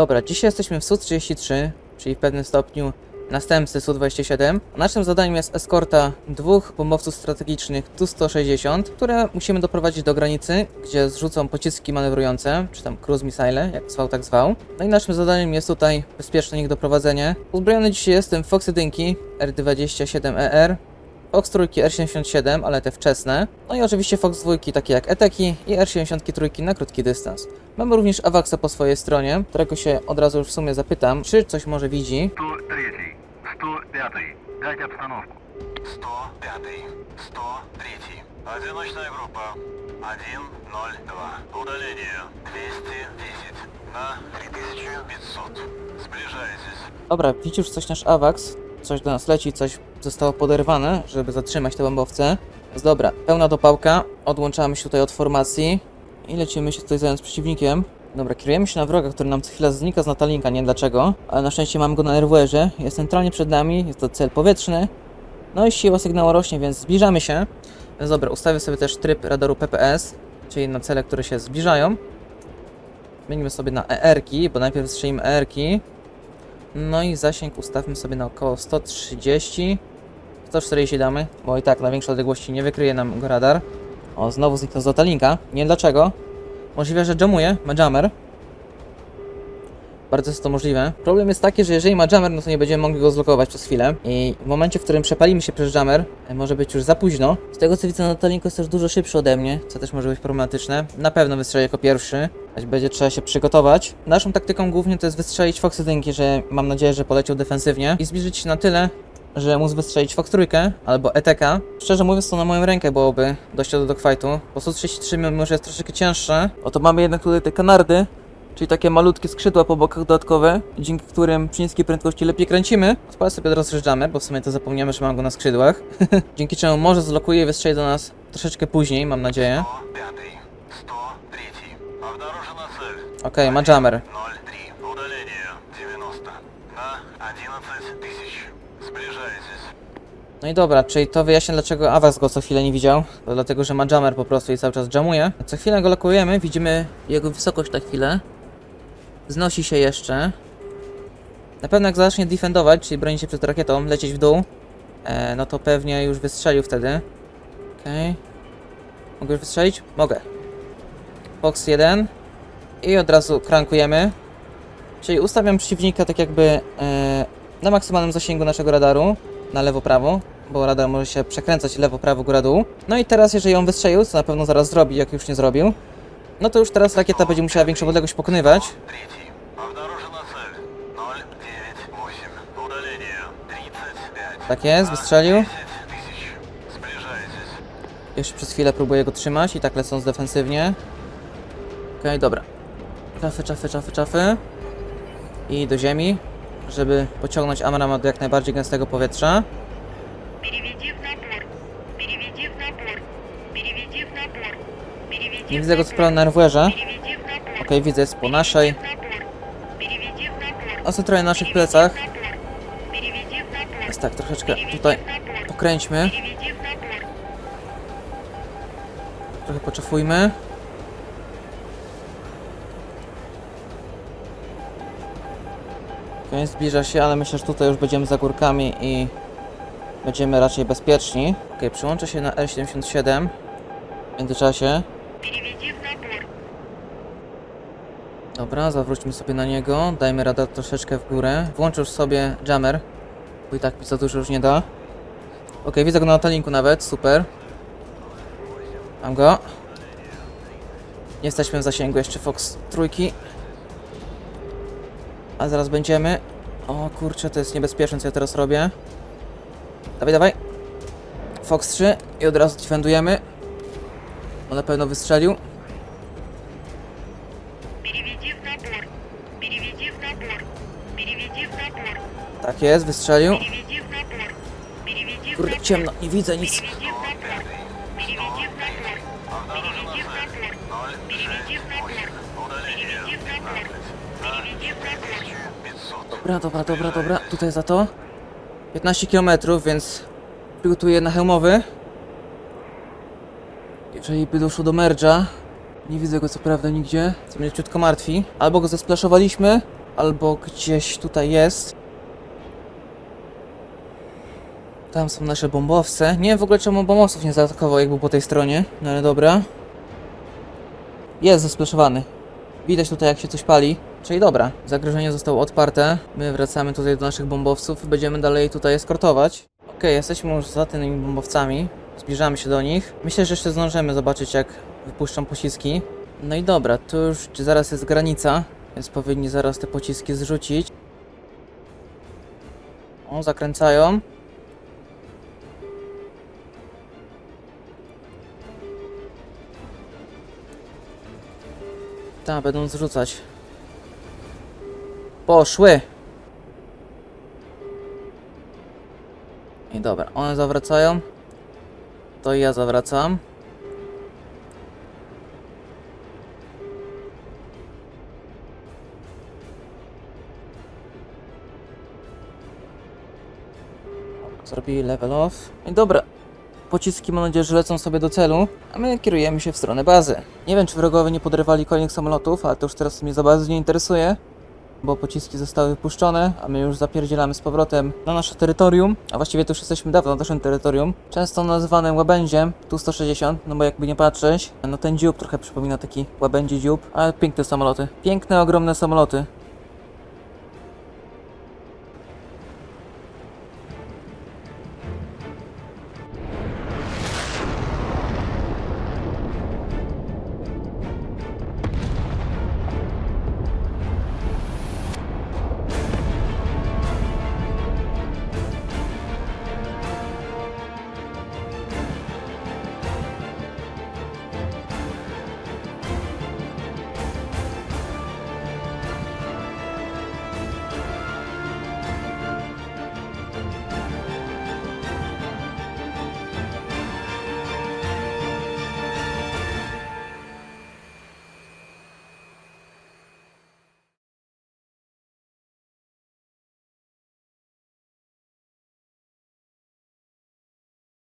Dobra, dzisiaj jesteśmy w Su-33, czyli w pewnym stopniu następcy Su-27. Naszym zadaniem jest eskorta dwóch bombowców strategicznych Tu-160, które musimy doprowadzić do granicy, gdzie zrzucą pociski manewrujące, czy tam cruise missile, jak zwał, tak zwał. No i naszym zadaniem jest tutaj bezpieczne ich doprowadzenie. Uzbrojony dzisiaj jestem w Fox 1 R27ER, Fox trójki R77, ale te wczesne. No i oczywiście Fox dwójki takie jak Eteki i R73 na krótki dystans. Mamy również Avaxa po swojej stronie, którego się od razu już w sumie zapytam, czy coś może widzi. 103, 105. Дать обстановку. 105, 103. Одиночная группа. 102. Удаление 210 на 3500. Zbliżaетесь. Dobra, widzi już coś nasz Avax, coś do nas leci, coś zostało poderwane, żeby zatrzymać te bombowce. Więc dobra, pełna dopałka, odłączamy się tutaj od formacji i lecimy się tutaj zająć przeciwnikiem. Dobra, kierujemy się na wroga, który nam co chwila znika z natalinka, nie wiem dlaczego, ale na szczęście mamy go na RWR-ze, jest centralnie przed nami, jest to cel powietrzny. No i siła sygnału rośnie, więc zbliżamy się. Więc dobra, ustawię sobie też tryb radaru PPS, czyli na cele, które się zbliżają. Zmienimy sobie na ER-ki, bo najpierw strzelimy ER-ki. No i zasięg ustawmy sobie na około 130. 140 damy, bo i tak na większej odległości nie wykryje nam go radar. O, znowu zniknął z Otalinka. Nie wiem dlaczego. Możliwe, że jamuje, ma jammer. Bardzo jest to możliwe. Problem jest taki, że jeżeli ma jammer, no to nie będziemy mogli go zlokować przez chwilę. I w momencie, w którym przepalimy się przez jammer, e, może być już za późno. Z tego co widzę, Natalinku jest też dużo szybszy ode mnie, co też może być problematyczne. Na pewno wystrzeli jako pierwszy, będzie trzeba się przygotować. Naszą taktyką głównie to jest wystrzelić Fox 1, że mam nadzieję, że poleciał defensywnie i zbliżyć się na tyle, że móc wystrzelić Fox trójkę albo ETK. Szczerze mówiąc, to na moją rękę byłoby dojście do dogfightu. Bo Su-33 mimo, że jest troszeczkę cięższe, oto mamy jednak tutaj te kanardy, czyli takie malutkie skrzydła po bokach dodatkowe, dzięki którym przy niskiej prędkości lepiej kręcimy. Spalę sobie rozjeżdżamy, bo w sumie to zapomniamy, że mam go na skrzydłach. dzięki czemu może zlokuje i wystrzeli do nas troszeczkę później, mam nadzieję. 105, 103. Обнаружена цель. Okej, ma jammer. 03. Удаление 90 на 11 тысяч. Zbliżaетесь. No i dobra, czyli to wyjaśnia dlaczego Avas go co chwilę nie widział. To dlatego, że ma jammer po prostu i cały czas jamuje. Co chwilę go lokujemy, widzimy jego wysokość na chwilę. Wznosi się jeszcze. Na pewno jak zacznie defendować, czyli bronić się przed rakietą, lecieć w dół, e, no to pewnie już wystrzelił wtedy. Okej. Mogę już wystrzelić? Mogę. Fox 1. i od razu krankujemy. Czyli ustawiam przeciwnika tak jakby e, na maksymalnym zasięgu naszego radaru, na lewo-prawo, bo radar może się przekręcać lewo-prawo, góra-dół. No i teraz, jeżeli ją wystrzelił, co na pewno zaraz zrobi, jak już nie zrobił, no to już teraz rakieta będzie musiała większą odległość pokonywać. Tak jest, wystrzelił. Jeszcze przez chwilę próbuję go trzymać i tak lecąc defensywnie. Okej, okay, dobra. Czafy, czafy, czafy, czafy. I do ziemi, żeby pociągnąć Amram do jak najbardziej gęstego powietrza. Nie widzę go co na rowerze. Ok, widzę, jest po naszej. Ostatnio trochę na naszych plecach. Jest tak, troszeczkę tutaj pokręćmy. Trochę poczafujmy. Okay, zbliża się, ale myślę, że tutaj już będziemy za górkami i będziemy raczej bezpieczni. Ok, przyłączę się na R77 w międzyczasie. Dobra, zawróćmy sobie na niego, dajmy radar troszeczkę w górę. Włącz już sobie jammer, bo i tak mi za dużo już nie da. Ok, widzę go na talinku nawet, super. Mam go. Nie jesteśmy w zasięgu jeszcze Fox trójki. A zaraz będziemy. O kurczę, to jest niebezpieczne, co ja teraz robię. Dawaj, dawaj. Fox 3 i od razu defendujemy. On na pewno wystrzelił. Tak jest, wystrzelił. Kurde, ciemno, nie widzę nic. Dobra, dobra, dobra, dobra. Tutaj za to. 15 km, więc przygotuję na hełmowy. Jeżeli by doszło do merdża, nie widzę go co prawda nigdzie, co mnie ciutko martwi. Albo go zesplaszowaliśmy, albo gdzieś tutaj jest. Tam są nasze bombowce. Nie wiem w ogóle czemu bombowców nie zaatakował, jak był po tej stronie. No ale dobra. Jest zespleszowany. Widać tutaj jak się coś pali. Czyli dobra, zagrożenie zostało odparte. My wracamy tutaj do naszych bombowców będziemy dalej tutaj eskortować. Okej, jesteśmy już za tymi bombowcami. Zbliżamy się do nich. Myślę, że jeszcze zdążymy zobaczyć jak wypuszczą pociski. No i dobra, tu już zaraz jest granica, więc powinni zaraz te pociski zrzucić. O, zakręcają. Tak, będą zrzucać. Poszły! I dobra, one zawracają. To ja zawracam. Zrobili level off. I dobra. Pociski mam nadzieję, że lecą sobie do celu, a my kierujemy się w stronę bazy. Nie wiem, czy wrogowie nie podrywali kolejnych samolotów, ale to już teraz mnie za bardzo nie interesuje, bo pociski zostały wypuszczone, a my już zapierdzielamy z powrotem na nasze terytorium, a właściwie to już jesteśmy dawno na naszym terytorium. Często nazywanym łabędziem, tu 160, no bo jakby nie patrzeć, no ten dziób trochę przypomina taki łabędzi dziób, ale piękne samoloty. Piękne, ogromne samoloty.